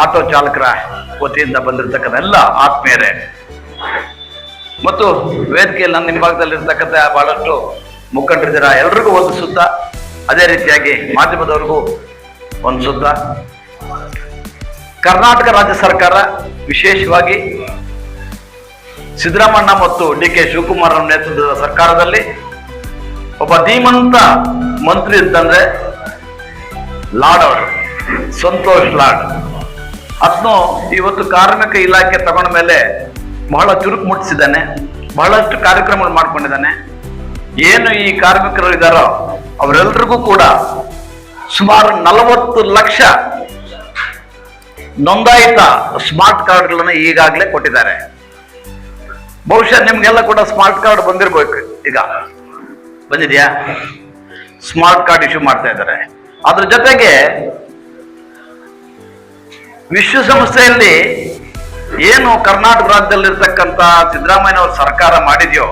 Auto ಚಾಲಕರ ವತಿಯಿಂದ ಬಂದಿರತಕ್ಕಂಥ ಎಲ್ಲ ಆತ್ಮೀಯರೇ. ಮತ್ತು ವೇದಿಕೆಯಲ್ಲಿ ನನ್ನ ಹಿಂಭಾಗದಲ್ಲಿರ್ತಕ್ಕಂಥ ಬಹಳಷ್ಟು ಮುಖಂಡರಿದ್ದೀರ ಎಲ್ರಿಗೂ ಒಂದು ಸುತ್ತ ಅದೇ ರೀತಿಯಾಗಿ ಮಾಧ್ಯಮದವ್ರಿಗೂ ಒಂದು ಸುತ್ತ ಕರ್ನಾಟಕ ರಾಜ್ಯ ಸರ್ಕಾರ ವಿಶೇಷವಾಗಿ ಸಿದ್ದರಾಮಣ್ಣ ಮತ್ತು ಡಿ ಕೆ ಶಿವಕುಮಾರ್ ನೇತೃತ್ವದ ಸರ್ಕಾರದಲ್ಲಿ ಒಬ್ಬ ಧೀಮಂತ ಮಂತ್ರಿ ಅಂತಂದ್ರೆ ಲಾಡ್ ಅವರು, ಸಂತೋಷ್ ಲಾಡ್ ಅದನ್ನು ಇವತ್ತು ಕಾರ್ಮಿಕ ಇಲಾಖೆ ತಗೊಂಡ ಮೇಲೆ ಬಹಳ ಚುರುಕು ಮುಟ್ಟಿಸಿದ್ದಾನೆ, ಬಹಳಷ್ಟು ಕಾರ್ಯಕ್ರಮಗಳು ಮಾಡ್ಕೊಂಡಿದ್ದಾನೆ. ಏನು ಈ ಕಾರ್ಮಿಕರು ಇದ್ದಾರೋ ಅವರೆಲ್ಲರಿಗೂ ಕೂಡ ಸುಮಾರು ನಲವತ್ತು ಲಕ್ಷ ನೋಂದಾಯಿತ ಸ್ಮಾರ್ಟ್ ಕಾರ್ಡ್ಗಳನ್ನು ಈಗಾಗಲೇ ಕೊಟ್ಟಿದ್ದಾರೆ. ಬಹುಶಃ ನಿಮ್ಗೆಲ್ಲ ಕೂಡ ಸ್ಮಾರ್ಟ್ ಕಾರ್ಡ್ ಬಂದಿರ್ಬೇಕು ಈಗ. ಬಂದಿದೆಯಾ? ಸ್ಮಾರ್ಟ್ ಕಾರ್ಡ್ ಇಶ್ಯೂ ಮಾಡ್ತಾ ಇದ್ದಾರೆ. ಅದ್ರ ಜೊತೆಗೆ ವಿಶ್ವಸಂಸ್ಥೆಯಲ್ಲಿ ಏನು ಕರ್ನಾಟಕ ರಾಜ್ಯದಲ್ಲಿರ್ತಕ್ಕಂಥ ಸಿದ್ದರಾಮಯ್ಯ ಅವರು ಸರ್ಕಾರ ಮಾಡಿದೆಯೋ,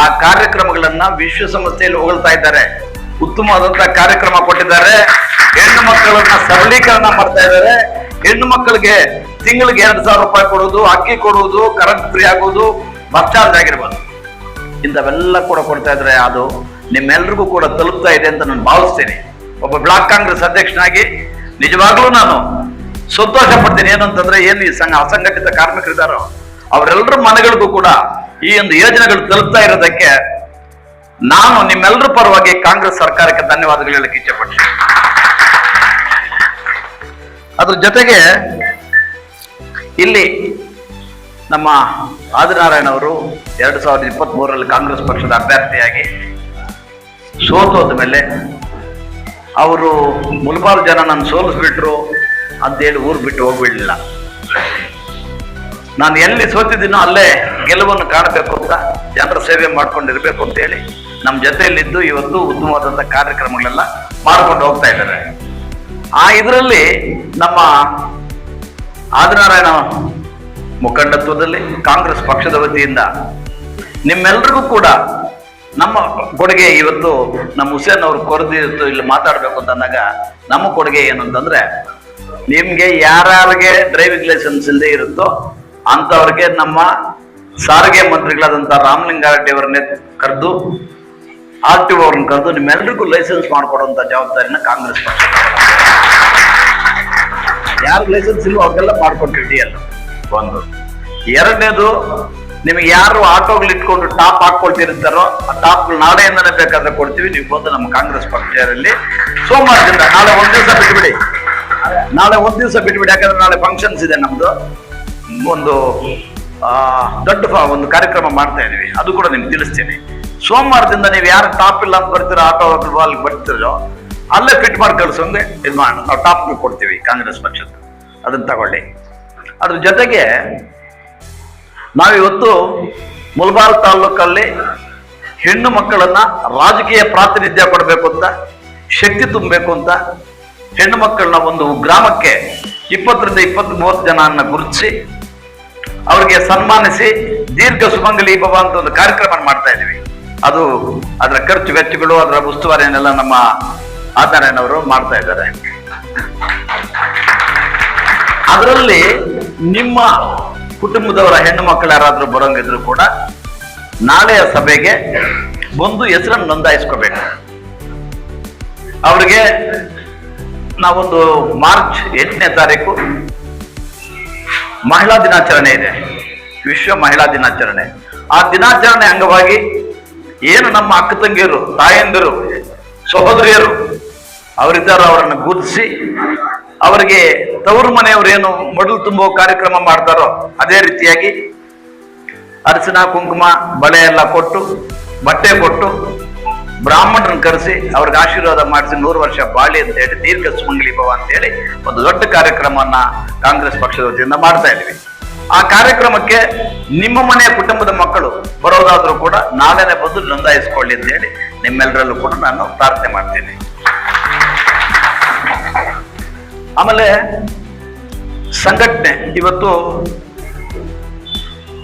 ಆ ಕಾರ್ಯಕ್ರಮಗಳನ್ನ ವಿಶ್ವಸಂಸ್ಥೆಯಲ್ಲಿ ಹೊಗಳ್ತಾ ಇದ್ದಾರೆ. ಉತ್ತಮವಾದಂತಹ ಕಾರ್ಯಕ್ರಮ ಕೊಟ್ಟಿದ್ದಾರೆ. ಹೆಣ್ಣು ಮಕ್ಕಳನ್ನ ಸಬಲೀಕರಣ ಮಾಡ್ತಾ ಇದ್ದಾರೆ. ಹೆಣ್ಣು ಮಕ್ಕಳಿಗೆ ತಿಂಗಳಿಗೆ ಎರಡು ಸಾವಿರ ರೂಪಾಯಿ ಕೊಡುವುದು ಅಕ್ಕಿ ಕೊಡುವುದು ಕರೆಂಟ್ ಫ್ರೀ ಆಗುವುದು ಬಸ್ ಚಾರ್ಜ್ ಆಗಿರ್ಬೋದು. ಇಂಥವೆಲ್ಲ ಕೂಡ ಕೊಡ್ತಾ ಇದ್ರೆ ಅದು ನಿಮ್ಮೆಲ್ರಿಗೂ ಕೂಡ ತಲುಪ್ತಾ ಇದೆ ಅಂತ ನಾನು ಭಾವಿಸ್ತೇನೆ. ಒಬ್ಬ ಬ್ಲಾಕ್ ಕಾಂಗ್ರೆಸ್ ಅಧ್ಯಕ್ಷನಾಗಿ ನಿಜವಾಗ್ಲೂ ನಾನು ಸಂತೋಷ ಪಡ್ತೀನಿ ಅಂತಂದ್ರೆ ಏನು ಈ ಸಂಘ ಅಸಂಘಟಿತ ಕಾರ್ಮಿಕರಿದ್ದಾರೋ ಅವರೆಲ್ಲರ ಮನೆಗಳಿಗೂ ಕೂಡ ಈ ಒಂದು ಯೋಜನೆಗಳು ತಲುಪ್ತಾ ಇರೋದಕ್ಕೆ ನಾನು ನಿಮ್ಮೆಲ್ಲರ ಪರವಾಗಿ ಕಾಂಗ್ರೆಸ್ ಸರ್ಕಾರಕ್ಕೆ ಧನ್ಯವಾದಗಳು ಹೇಳಕ್ಕೆ ಇಚ್ಛೆಪಡ್ತೀನಿ. ಅದ್ರ ಜೊತೆಗೆ ಇಲ್ಲಿ ನಮ್ಮ ಆದಿನಾರಾಯಣ ಅವರು ಎರಡು ಸಾವಿರದ ಇಪ್ಪತ್ತ್ ಮೂರರಲ್ಲಿ ಕಾಂಗ್ರೆಸ್ ಪಕ್ಷದ ಅಭ್ಯರ್ಥಿಯಾಗಿ ಸೋತೋದ ಮೇಲೆ ಅವರು ಮುಲ್ಬಾರ್ ಜನ ನನ್ನ ಸೋಲಿಸ್ಬಿಟ್ರು. ಅಂತೇಳಿ ಊರು ಬಿಟ್ಟು ಹೋಗ್ಬಿಡ್ಲಿಲ್ಲ. ನಾನು ಎಲ್ಲಿ ಸೋತಿದ್ದೀನೋ ಅಲ್ಲೇ ಗೆಲುವನ್ನು ಕಾಣಬೇಕು ಅಂತ ಜನರ ಸೇವೆ ಮಾಡ್ಕೊಂಡಿರ್ಬೇಕು ಅಂತೇಳಿ ನಮ್ಮ ಜೊತೆಯಲ್ಲಿದ್ದು ಇವತ್ತು ಉತ್ತಮವಾದಂಥ ಕಾರ್ಯಕ್ರಮಗಳೆಲ್ಲ ಮಾಡ್ಕೊಂಡು ಹೋಗ್ತಾ ಇದ್ದಾರೆ. ಆ ಇದರಲ್ಲಿ ನಮ್ಮ ಆದಿನಾರಾಯಣ ಮುಖಂಡತ್ವದಲ್ಲಿ ಕಾಂಗ್ರೆಸ್ ಪಕ್ಷದ ವತಿಯಿಂದ ನಿಮ್ಮೆಲ್ರಿಗೂ ಕೂಡ ನಮ್ಮ ಕೊಡುಗೆ ಇವತ್ತು ನಮ್ಮ ಹುಸೇನ್ ಅವರು ಕೊರದಿತ್ತು ಇಲ್ಲಿ ಮಾತಾಡಬೇಕು ಅಂತ ಅಂದಾಗ ನಮ್ಮ ಕೊಡುಗೆ ಏನು ಅಂತಂದ್ರೆ ನಿಮ್ಗೆ ಯಾರ್ಯಾರಿಗೆ ಡ್ರೈವಿಂಗ್ ಲೈಸೆನ್ಸ್ ಇಲ್ಲದೆ ಇರುತ್ತೋ ಅಂತವ್ರಿಗೆ ನಮ್ಮ ಸಾರಿಗೆ ಮಂತ್ರಿಗಳಾದಂಥ ರಾಮಲಿಂಗಾರೆಡ್ಡಿ ಅವರನ್ನೇ ಕರೆದು ಆರ್ ಟಿ ಅವ್ರನ್ನ ಕರೆದು ನಿಮ್ಮೆಲ್ರಿಗೂ ಲೈಸೆನ್ಸ್ ಮಾಡಿಕೊಡುವಂತ ಜವಾಬ್ದಾರಿನ ಕಾಂಗ್ರೆಸ್ ಪಕ್ಷ. ಯಾರು ಲೈಸೆನ್ಸ್ ಇಲ್ವೋ ಅವ್ರಿಗೆಲ್ಲ ಮಾಡ್ಕೊಡ್ತೀವಿ ಅಲ್ಲ ಒಂದು. ಎರಡನೇದು, ನಿಮಗೆ ಯಾರು ಆಟೋಗಳು ಇಟ್ಕೊಂಡು ಟಾಪ್ ಹಾಕೊಳ್ತಿರ್ತಾರೋ ಆ ಟಾಪ್ ನಾಳೆಯಿಂದನೇ ಬೇಕಾದ್ರೆ ಕೊಡ್ತೀವಿ. ನೀವು ಬಂದು ನಮ್ಮ ಕಾಂಗ್ರೆಸ್ ಪಕ್ಷದಲ್ಲಿ ಸೋಮವಾರದಿಂದ ನಾಳೆ ಒಂದೇ ದಿವಸ ಬಿಟ್ಬಿಡಿ ನಾಳೆ ಒಂದ್ ದಿವಸ ಬಿಟ್ಬಿಡಿ, ಯಾಕಂದ್ರೆ ನಾಳೆ ಫಂಕ್ಷನ್ಸ್ ಇದೆ ನಮ್ದು. ಒಂದು ದೊಡ್ಡ ಒಂದು ಕಾರ್ಯಕ್ರಮ ಮಾಡ್ತಾ ಇದೀವಿ. ಅದು ಕೂಡ ನಿಮ್ಗೆ ತಿಳಿಸ್ತೀನಿ. ಸೋಮವಾರದಿಂದ ನೀವು ಯಾರು ಟಾಪ್ ಇಲ್ಲ ಅಂತ ಬರ್ತೀರೋ, ಆಟೋ ಅಲ್ಲಿ ಬರ್ತಿರೋ, ಅಲ್ಲೇ ಫಿಟ್ ಮಾಡಿ ಕಳ್ಸೋಂಗೆ ಇದು ಮಾಡೋಣ ನಾವು ಟಾಪ್ ಕೊಡ್ತೀವಿ ಕಾಂಗ್ರೆಸ್ ಪಕ್ಷದ ಅದನ್ನ ತಗೊಳ್ಳಿ. ಅದ್ರ ಜೊತೆಗೆ, ನಾವಿವತ್ತು ಮುಲ್ಬಾರ್ ತಾಲೂಕಲ್ಲಿ ಹೆಣ್ಣು ಮಕ್ಕಳನ್ನ ರಾಜಕೀಯ ಪ್ರಾತಿನಿಧ್ಯ ಕೊಡಬೇಕು ಅಂತ, ಶಕ್ತಿ ತುಂಬಬೇಕು ಅಂತ ಹೆಣ್ಣು ಮಕ್ಕಳನ್ನ ಒಂದು ಗ್ರಾಮಕ್ಕೆ ಇಪ್ಪತ್ತರಿಂದ ಇಪ್ಪತ್ತು ಮೂವತ್ತು ಜನನ್ನ ಗುರುತಿಸಿ, ಅವರಿಗೆ ಸನ್ಮಾನಿಸಿ ದೀರ್ಘ ಸುಮಂಗಲಿ ಭವ ಅಂತ ಒಂದು ಕಾರ್ಯಕ್ರಮ ಮಾಡ್ತಾ ಇದೀವಿ ಅದು ಅದರ ಖರ್ಚು ವೆಚ್ಚಗಳು, ಅದರ ಉಸ್ತುವಾರಿಯನ್ನೆಲ್ಲ ನಮ್ಮ ಆಚಾರ್ಯನವರು ಮಾಡ್ತಾ ಇದ್ದಾರೆ. ಅದರಲ್ಲಿ ನಿಮ್ಮ ಕುಟುಂಬದವರ ಹೆಣ್ಣು ಮಕ್ಕಳು ಯಾರಾದ್ರೂ ಬರೋಂಗಿದ್ರು ಕೂಡ ನಾಳೆಯ ಸಭೆಗೆ ಒಂದು ಹೆಸರನ್ನು ನೋಂದಾಯಿಸ್ಕೋಬೇಕು. ಅವ್ರಿಗೆ ನಾವೊಂದು ಮಾರ್ಚ್ ಎಂಟನೇ ತಾರೀಕು ಮಹಿಳಾ ದಿನಾಚರಣೆ ಇದೆ. ವಿಶ್ವ ಮಹಿಳಾ ದಿನಾಚರಣೆ. ಆ ದಿನಾಚರಣೆ ಅಂಗವಾಗಿ ಏನು ನಮ್ಮ ಅಕ್ಕ ತಂಗಿಯರು, ತಾಯಂದಿರು, ಸಹೋದರಿಯರು, ಅವರಿದ್ದಾರೋ ಅವರನ್ನು ಗುರುತಿಸಿ ಅವರಿಗೆ ತವರು ಮನೆಯವರು ಏನು ಮಡಲು ತುಂಬೋ ಕಾರ್ಯಕ್ರಮ ಮಾಡ್ತಾರೋ ಅದೇ ರೀತಿಯಾಗಿ ಅರಿಶಿನ, ಕುಂಕುಮ, ಬಳೆ ಎಲ್ಲ ಕೊಟ್ಟು, ಬಟ್ಟೆ ಕೊಟ್ಟು ಬ್ರಾಹ್ಮಣರನ್ನ ಕರೆಸಿ ಅವ್ರಿಗೆ ಆಶೀರ್ವಾದ ಮಾಡಿಸಿ ನೂರು ವರ್ಷ ಬಾಳಿ ಅಂತ ಹೇಳಿ ದೀರ್ಘ ಸುಮಂಗಲಿ ಭವ ಅಂತ ಹೇಳಿ ಒಂದು ದೊಡ್ಡ ಕಾರ್ಯಕ್ರಮವನ್ನ ಕಾಂಗ್ರೆಸ್ ಪಕ್ಷದ ವತಿಯಿಂದ ಮಾಡ್ತಾ ಇದ್ವಿ ಆ ಕಾರ್ಯಕ್ರಮಕ್ಕೆ ನಿಮ್ಮ ಮನೆಯ ಕುಟುಂಬದ ಮಕ್ಕಳು ಬರೋದಾದ್ರೂ ಕೂಡ ನಾಳೆನೇ ಬಂದು ನೋಂದಾಯಿಸ್ಕೊಳ್ಳಿ ಅಂತ ಹೇಳಿ ನಿಮ್ಮೆಲ್ಲರಲ್ಲೂ ಕೂಡ ನಾನು ಪ್ರಾರ್ಥನೆ ಮಾಡ್ತೇನೆ. ಆಮೇಲೆ ಸಂಘಟನೆ ಇವತ್ತು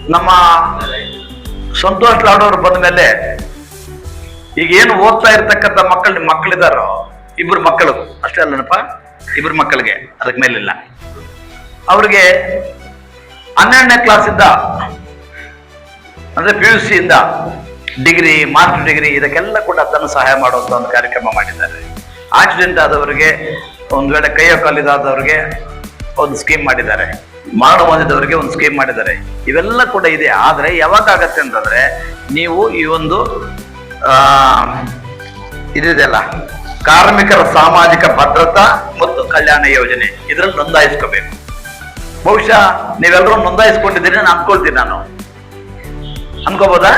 ನಮ್ಮ ಸಂತೋಷ್ ಲಾಡೋರು ಬಂದ ಮೇಲೆ ಈಗ ಏನು ಓದ್ತಾ ಇರ್ತಕ್ಕಂತ ಮಕ್ಕಳು ಮಕ್ಕಳಿದಾರೋ, ಇಬ್ರು ಮಕ್ಕಳು, ಅಷ್ಟೇ ಅಲ್ಲನಪ್ಪ, ಇಬ್ರು ಮಕ್ಕಳಿಗೆ ಅದಕ್ಕೆ ಮೇಲಿಲ್ಲ. ಅವ್ರಿಗೆ ಹನ್ನೆರಡನೇ ಕ್ಲಾಸಿಂದ ಅಂದ್ರೆ ಪಿ ಯು ಸಿಯಿಂದ ಡಿಗ್ರಿ ಮಾಸ್ಟರ್ ಡಿಗ್ರಿ ಇದಕ್ಕೆಲ್ಲ ಕೂಡ ಧನ ಸಹಾಯ ಮಾಡುವಂತ ಒಂದು ಕಾರ್ಯಕ್ರಮ ಮಾಡಿದ್ದಾರೆ. ಆಕ್ಸಿಡೆಂಟ್ ಆದವರಿಗೆ, ಒಂದು ವೇಳೆ ಕೈಯೋ ಕಾಲಿದಾದವರಿಗೆ ಒಂದು ಸ್ಕೀಮ್ ಮಾಡಿದ್ದಾರೆ. ಮರಣ ಹೊಂದಿದವರಿಗೆ ಒಂದು ಸ್ಕೀಮ್ ಮಾಡಿದ್ದಾರೆ. ಇವೆಲ್ಲ ಕೂಡ ಇದೆ. ಆದರೆ ಯಾವಾಗ ಆಗತ್ತೆ ಅಂತಂದ್ರೆ, ನೀವು ಈ ಒಂದು ಇದಿದೆಯಲ್ಲ ಕಾರ್ಮಿಕರ ಸಾಮಾಜಿಕ ಭದ್ರತಾ ಮತ್ತು ಕಲ್ಯಾಣ ಯೋಜನೆ. ಇದರಲ್ಲಿ ನೋಂದಾಯಿಸ್ಕೋಬೇಕು. ಬಹುಶಃ ನೀವೆಲ್ಲರೂ ನೋಂದಾಯಿಸ್ಕೊಂಡಿದ್ದೀರಿ ನಾನು ಅನ್ಕೊಳ್ತೀನಿ ನಾನು. ಅನ್ಕೋಬೋದಾ?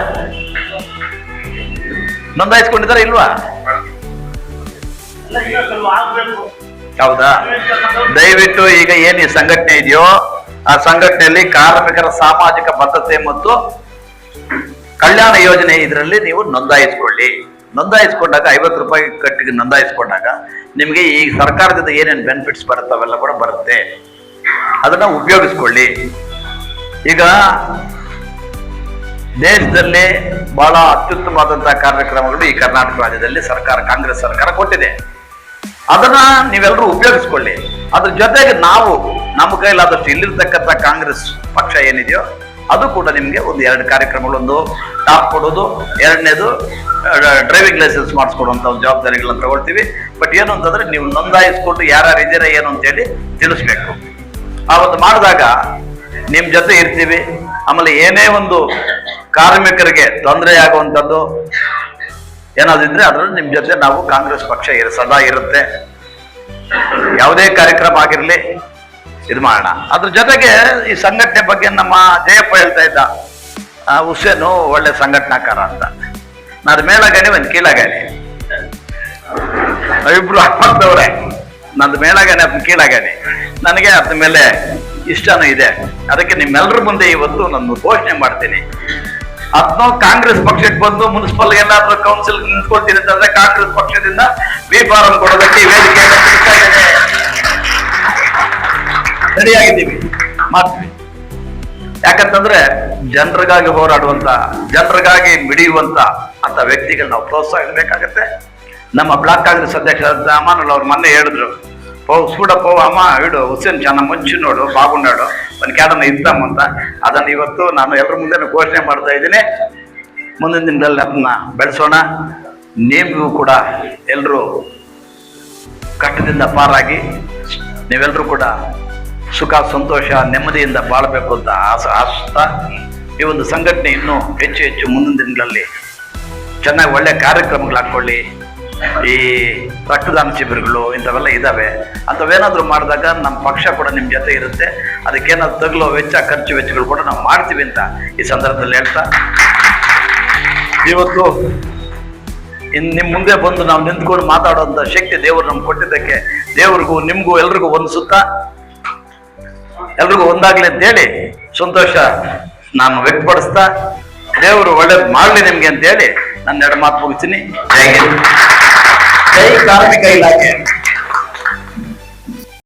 ನೋಂದಾಯಿಸ್ಕೊಂಡಿದ್ದಾರೆ ಇಲ್ವಾ? ಹೌದಾ? ದಯವಿಟ್ಟು ಈಗ ಏನ್ ಈ ಸಂಘಟನೆ ಇದೆಯೋ, ಆ ಸಂಘಟನೆಯಲ್ಲಿ ಕಾರ್ಮಿಕರ ಸಾಮಾಜಿಕ ಭದ್ರತೆ ಮತ್ತು ಕಲ್ಯಾಣ ಯೋಜನೆ ಇದರಲ್ಲಿ ನೀವು ನೋಂದಾಯಿಸ್ಕೊಳ್ಳಿ. ನೋಂದಾಯಿಸ್ಕೊಂಡಾಗ ಐವತ್ತು ರೂಪಾಯಿ ಕಟ್ಟಿಗೆ ನೋಂದಾಯಿಸ್ಕೊಂಡಾಗ ನಿಮಗೆ ಈ ಸರ್ಕಾರದಿಂದ ಏನೇನು ಬೆನಿಫಿಟ್ಸ್ ಬರುತ್ತೆ ಅವೆಲ್ಲ ಕೂಡ ಬರುತ್ತೆ. ಅದನ್ನ ಉಪಯೋಗಿಸ್ಕೊಳ್ಳಿ. ಈಗ ದೇಶದಲ್ಲಿ ಬಹಳ ಅತ್ಯುತ್ತಮವಾದಂತಹ ಕಾರ್ಯಕ್ರಮಗಳು ಈ ಕರ್ನಾಟಕ ರಾಜ್ಯದಲ್ಲಿ ಸರ್ಕಾರ, ಕಾಂಗ್ರೆಸ್ ಸರ್ಕಾರ ಕೊಟ್ಟಿದೆ. ಅದನ್ನ ನೀವೆಲ್ಲರೂ ಉಪಯೋಗಿಸ್ಕೊಳ್ಳಿ. ಅದ್ರ ಜೊತೆಗೆ ನಾವು ನಮ್ಮ ಕೈಲಾದಷ್ಟು ಇಲ್ಲಿರ್ತಕ್ಕಂಥ ಕಾಂಗ್ರೆಸ್ ಪಕ್ಷ ಏನಿದೆಯೋ ಅದು ಕೂಡ ನಿಮಗೆ ಒಂದು ಎರಡು ಕಾರ್ಯಕ್ರಮಗಳು, ಒಂದು ಟಾಪ್ ಕೊಡೋದು, ಎರಡನೇದು ಡ್ರೈವಿಂಗ್ ಲೈಸೆನ್ಸ್ ಮಾಡಿಸ್ಕೊಡುವಂಥ ಒಂದು ಜವಾಬ್ದಾರಿಗಳನ್ನ ತಗೊಳ್ತೀವಿ. ಬಟ್ ಏನು ಅಂತಂದ್ರೆ ನೀವು ನೋಂದಾಯಿಸ್ಕೊಂಡು ಯಾರ್ಯಾರು ಇದ್ದೀರಾ ಏನು ಅಂತೇಳಿ ತಿಳಿಸ್ಬೇಕು. ಆ ಒಂದು ಮಾಡಿದಾಗ ನಿಮ್ಮ ಜೊತೆ ಇರ್ತೀವಿ. ಆಮೇಲೆ ಏನೇ ಒಂದು ಕಾರ್ಮಿಕರಿಗೆ ತೊಂದರೆ ಆಗುವಂಥದ್ದು ಇದ್ರೆ ನಿಮ್ಮ ನಿಮ್ ಜೊತೆ ನಾವು ಕಾಂಗ್ರೆಸ್ ಪಕ್ಷ ಸದಾ ಇರುತ್ತೆ. ಯಾವುದೇ ಕಾರ್ಯಕ್ರಮ ಆಗಿರ್ಲಿ ಇದು ಮಾಡೋಣ ಅದ್ರ ಜೊತೆಗೆ ಈ ಸಂಘಟನೆ ಬಗ್ಗೆ ನಮ್ಮ ಜಯಪ್ಪ ಹೇಳ್ತಾ ಇದ್ದ ಹುಸೇನು ಒಳ್ಳೆ ಸಂಘಟನಾಕಾರ ಅಂತ. ನಾನು ಮೇಲಾಗಣಿ ಒಂದು ಕೀಳಾಗಣಿ. ಇಬ್ರು ಅಪ್ಪಂತವ್ರೆ ನಂದು ಮೇಲಾಗಣಿ ಅದನ್ನ ಕೀಳಾಗಣಿ. ನನಗೆ ಅದ್ರ ಮೇಲೆ ಇಷ್ಟನೂ ಇದೆ. ಅದಕ್ಕೆ ನಿಮ್ಮೆಲ್ಲರ ಮುಂದೆ ಇವತ್ತು ನಾನು ಘೋಷಣೆ ಮಾಡ್ತೀನಿ. ಅದನ್ನು ಕಾಂಗ್ರೆಸ್ ಪಕ್ಷಕ್ಕೆ ಬಂದು ಮುನ್ಸಿಪಲ್ ಎಲ್ಲಾದ್ರೂ ಕೌನ್ಸಿಲ್ ನಿಂತ್ಕೊಳ್ತೀನಿ ಅಂತಂದ್ರೆ ಕಾಂಗ್ರೆಸ್ ಪಕ್ಷದಿಂದ ಬಿ ಫಾರಂ ಕೊಡೋದಕ್ಕೆ ಇದ್ದೇನೆ. ರೆಡಿಯಾಗಿದ್ದೀವಿ ಮಾಡ್ತೀವಿ ಯಾಕಂತಂದ್ರೆ ಜನರಿಗಾಗಿ ಹೋರಾಡುವಂತ, ಜನರಿಗಾಗಿ ಮಿಡಿಯುವಂತ ಅಂತ ವ್ಯಕ್ತಿಗಳು ನಾವು ಪ್ರೋತ್ಸಾಹಿಸಬೇಕಾಗತ್ತೆ ನಮ್ಮ ಬ್ಲಾಕ್ ಕಾಂಗ್ರೆಸ್ ಅಧ್ಯಕ್ಷ ಅಮಾನುಲ್ ಅವ್ರು ಮೊನ್ನೆ ಹೇಳಿದ್ರು, ಪೋ ಸೂಡಪ್ಪ ಅಮ್ಮ, ಇಡು, ಹುಸೇನ್ ಚಾನ, ಮುಂಚೆ ನೋಡು ಬಾಗುಂಡಾಡು ಒಂದು ಕ್ಯಾಡನ್ನ ಇದ್ದಾಮ ಅಂತ ಅದನ್ನು ಇವತ್ತು ನಾನು ಎಲ್ಲರ ಮುಂದೆ ಘೋಷಣೆ ಮಾಡ್ತಾ ಇದ್ದೀನಿ. ಮುಂದಿನ ದಿನದಲ್ಲಿ ಅದನ್ನ ಬೆಳೆಸೋಣ. ನೀವು ಕೂಡ ಎಲ್ಲರೂ ಕಷ್ಟದಿಂದ ಪಾರಾಗಿ ನೀವೆಲ್ಲರೂ ಕೂಡ ಸುಖ, ಸಂತೋಷ, ನೆಮ್ಮದಿಯಿಂದ ಬಾಳಬೇಕು ಅಂತ ಆಸ ಆಸ್ತಾ ಈ ಒಂದು ಸಂಘಟನೆ ಇನ್ನೂ ಹೆಚ್ಚು ಹೆಚ್ಚು ಮುಂದಿನ ದಿನಗಳಲ್ಲಿ ಚೆನ್ನಾಗಿ ಒಳ್ಳೆ ಕಾರ್ಯಕ್ರಮಗಳು ಹಾಕ್ಕೊಳ್ಳಿ. ಈ ರಕ್ತದಾನ ಶಿಬಿರಗಳು ಇಂಥವೆಲ್ಲ ಇದ್ದಾವೆ. ಅಂಥವೇನಾದರೂ ಮಾಡಿದಾಗ ನಮ್ಮ ಪಕ್ಷ ಕೂಡ ನಿಮ್ಮ ಜೊತೆ ಇರುತ್ತೆ. ಅದಕ್ಕೇನಾದ್ರು ತಗಲೋ ವೆಚ್ಚ, ಖರ್ಚು ವೆಚ್ಚಗಳು ಕೂಡ ನಾವು ಮಾಡ್ತೀವಿ ಅಂತ ಈ ಸಂದರ್ಭದಲ್ಲಿ ಹೇಳ್ತಾ. ಇವತ್ತು ಇನ್ ನಿಮ್ಮ ಮುಂದೆ ಬಂದು ನಾವು ನಿಂತ್ಕೊಂಡು ಮಾತಾಡುವಂಥ ಶಕ್ತಿ ದೇವರು ನಮ್ಗೆ ಕೊಟ್ಟಿದ್ದಕ್ಕೆ ದೇವ್ರಿಗೂ, ನಿಮಗೂ, ಎಲ್ರಿಗೂ ಹೊಂದಿಸುತ್ತಾ ಎಲ್ರಿಗೂ ಒಂದಾಗ್ಲಿ ಅಂತೇಳಿ ಸಂತೋಷ ನಾನು ವ್ಯಕ್ತಪಡಿಸ್ತಾ, ದೇವರು ಒಳ್ಳೇದು ಮಾಡಲಿ ನಿಮ್ಗೆ ಅಂತೇಳಿ ನನ್ನ ಎರಡು ಮಾತು ಮುಗಿಸ್ತೀನಿ. ಜೈ ಕಾರ್ಮಿಕ ಇಲಾಖೆ.